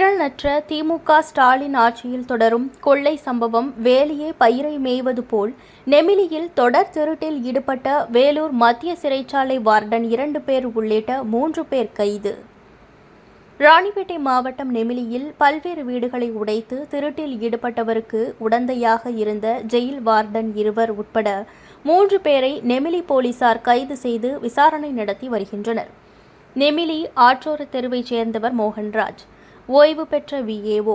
திறனற்ற திமுக ஸ்டாலின் ஆட்சியில் தொடரும் கொள்ளை சம்பவம் வேலியே பயிரை மேய்வது போல் நெமிலியில் தொடர் திருட்டில் ஈடுபட்ட வேலூர் மத்திய சிறைச்சாலை வார்டன் இரண்டு பேர் உள்ளிட்ட மூன்று பேர் கைது. ராணிப்பேட்டை மாவட்டம் நெமிலியில் பல்வேறு வீடுகளை உடைத்து திருட்டில் ஈடுபட்டவருக்கு உடந்தையாக இருந்த ஜெயில் வார்டன் இருவர் உட்பட மூன்று பேரை நெமிலி போலீசார் கைது செய்து விசாரணை நடத்தி வருகின்றனர். நெமிலி ஆற்றோர தெருவைச் சேர்ந்தவர் மோகன்ராஜ். ஓய்வு பெற்ற விஏஓ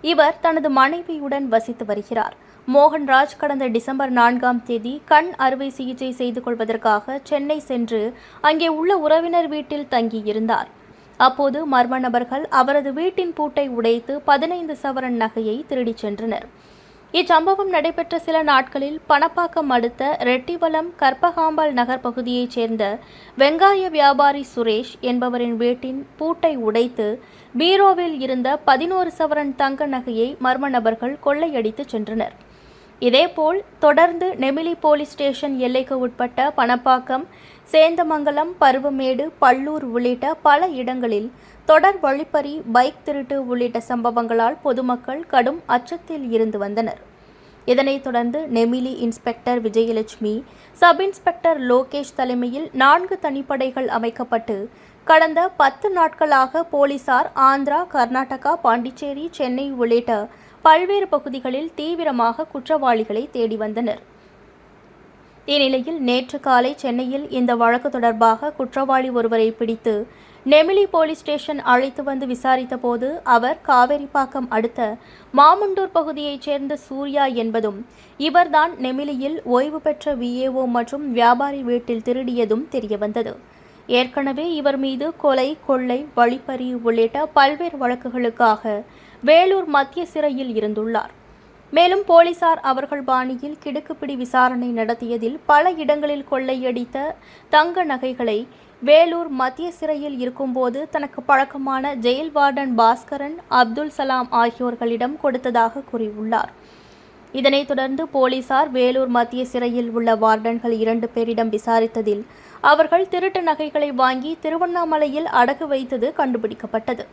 இவர் தனது மனைவியுடன் வசித்து வருகிறார். மோகன்ராஜ் கடந்த டிசம்பர் நான்காம் தேதி கண் அறுவை சிகிச்சை செய்து கொள்வதற்காக சென்னை சென்று அங்கே உள்ள உறவினர் வீட்டில் தங்கியிருந்தார். அப்போது மர்ம நபர்கள் அவரது வீட்டின் பூட்டை உடைத்து பதினைந்து சவரன் நகையை திருடிச் சென்றனர். இச்சம்பவம் நடைபெற்ற சில நாட்களில் பணப்பாக்கம் அடுத்த ரெட்டிவலம் கற்பகாம்பாள் நகர் பகுதியைச் சேர்ந்த வெங்காய வியாபாரி சுரேஷ் என்பவரின் வீட்டின் பூட்டை உடைத்து பீரோவில் இருந்த பதினோரு சவரன் தங்க நகையை மர்ம நபர்கள் கொள்ளையடித்து சென்றனர். இதேபோல் தொடர்ந்து நெமிலி போலீஸ் ஸ்டேஷன் எல்லைக்கு உட்பட்ட பணப்பாக்கம் சேந்தமங்கலம் பருவமேடு பல்லூர் உள்ளிட்ட பல இடங்களில் தொடர் வழிப்பறி பைக் திருட்டு உள்ளிட்ட சம்பவங்களால் பொதுமக்கள் கடும் அச்சத்தில் இருந்து வந்தனர். இதனைத் தொடர்ந்து Nemili inspector Vijayalakshmi sub inspector Lokesh தலைமையில் நான்கு தனிப்படைகள் அமைக்கப்பட்டு கடந்த பத்து நாட்களாக போலீசார் ஆந்திரா கர்நாடகா பாண்டிச்சேரி சென்னை உள்ளிட்ட பல்வேறு பகுதிகளில் தீவிரமாக குற்றவாளிகளை தேடி வந்தனர். இந்நிலையில் நேற்று காலை சென்னையில் இந்த வழக்கு தொடர்பாக குற்றவாளி ஒருவரை பிடித்து நெமிலி போலீஸ் ஸ்டேஷன் அழைத்து வந்து விசாரித்த போது அவர் காவேரிப்பாக்கம் அடுத்த மாமுண்டூர் பகுதியைச் சேர்ந்த சூர்யா என்பதும் இவர்தான் நெமிலியில் ஓய்வு பெற்ற விஏஓ மற்றும் வியாபாரி வீட்டில் திருடியதும் தெரியவந்தது. ஏற்கனவே இவர் மீது கொலை கொள்ளை வழிப்பறி உள்ளிட்ட பல்வேறு வழக்குகளுக்காக வேலூர் மத்திய சிறையில் இருந்துள்ளார். மேலும் போலீசார் அவர்கள் பாணியில் கிடுக்குப்பிடி விசாரணை நடத்தியதில் பல இடங்களில் கொள்ளையடித்த தங்க நகைகளை வேலூர் மத்திய சிறையில் இருக்கும்போது தனக்கு பழக்கமான ஜெயில் வார்டன் பாஸ்கரன் அப்துல் சலாம் ஆகியோர்களிடம் கொடுத்ததாக கூறியுள்ளார். இதனைத் தொடர்ந்து போலீசார் வேலூர் மத்திய சிறையில் உள்ள வார்டன்கள் இரண்டு பேரிடம் விசாரித்ததில் அவர்கள் திருட்டு நகைகளை வாங்கி திருவண்ணாமலையில் அடகு வைத்தது கண்டுபிடிக்கப்பட்டது.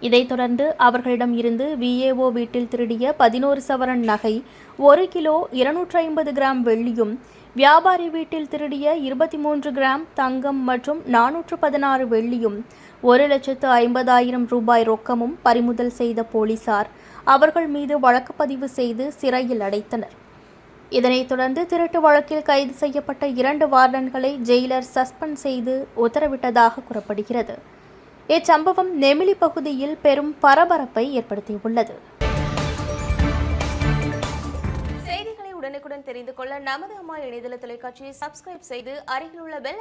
இதைத் தொடர்ந்து அவர்களிடம் இருந்து விஏஓ வீட்டில் திருடிய பதினோரு சவரன் நகை ஒரு கிலோ இருநூற்றி ஐம்பது கிராம் வெள்ளியும் வியாபாரி வீட்டில் திருடிய இருபத்தி மூன்று கிராம் தங்கம் மற்றும் நானூற்று பதினாறு வெள்ளியும் ஒரு லட்சத்து ஐம்பதாயிரம் ரூபாய் ரொக்கமும் பறிமுதல் செய்த போலீசார் அவர்கள் மீது வழக்கு பதிவு செய்து சிறையில் அடைத்தனர். இதனைத் தொடர்ந்து திருட்டு வழக்கில் கைது செய்யப்பட்ட இரண்டு வார்டன்களை ஜெயிலர் சஸ்பெண்ட் செய்து உத்தரவிட்டதாக கூறப்படுகிறது. இச்சம்பவம் நெமிலி பகுதியில் பெரும் பரபரப்பை ஏற்படுத்தியுள்ளது. செய்திகளை உடனுக்குடன் தெரிந்து கொள்ள நமது அம்மா இணையதள தொலைக்காட்சியை சப்ஸ்கிரைப் செய்து அருகில் உள்ள பெல்